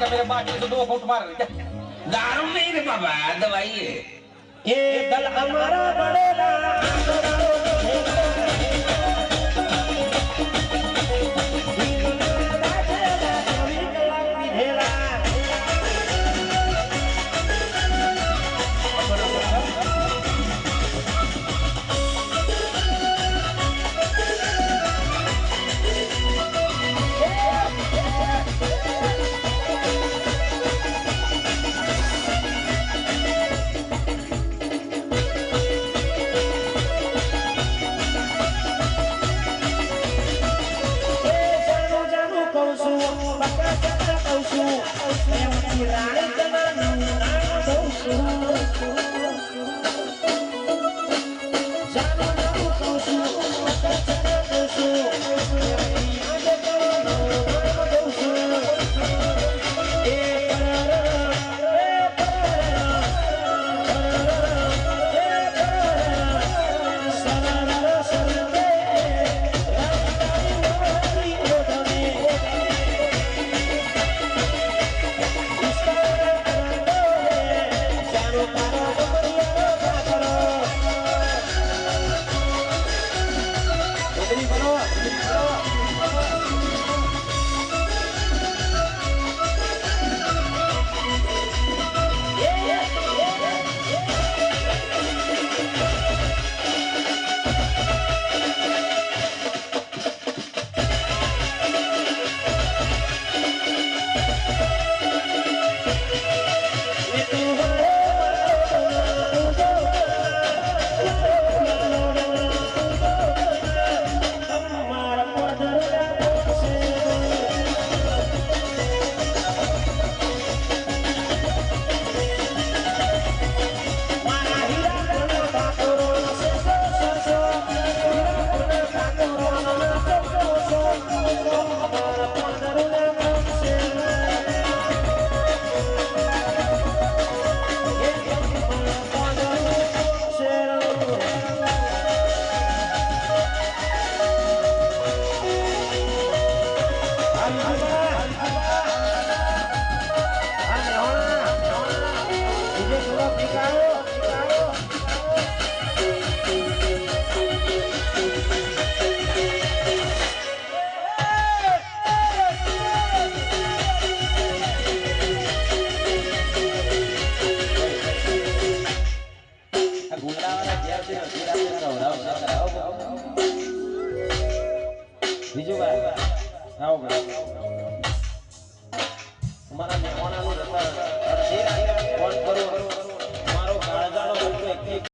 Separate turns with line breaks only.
मेरे बाटे से दो घूंट मार।
दारू नहीं रे बाबा दवाई है।
ये दल हमारा રાણી જવાનું નામ દઉં
બીજું ભાઈ આવો ભાઈ. અમારા મહેમાનોનું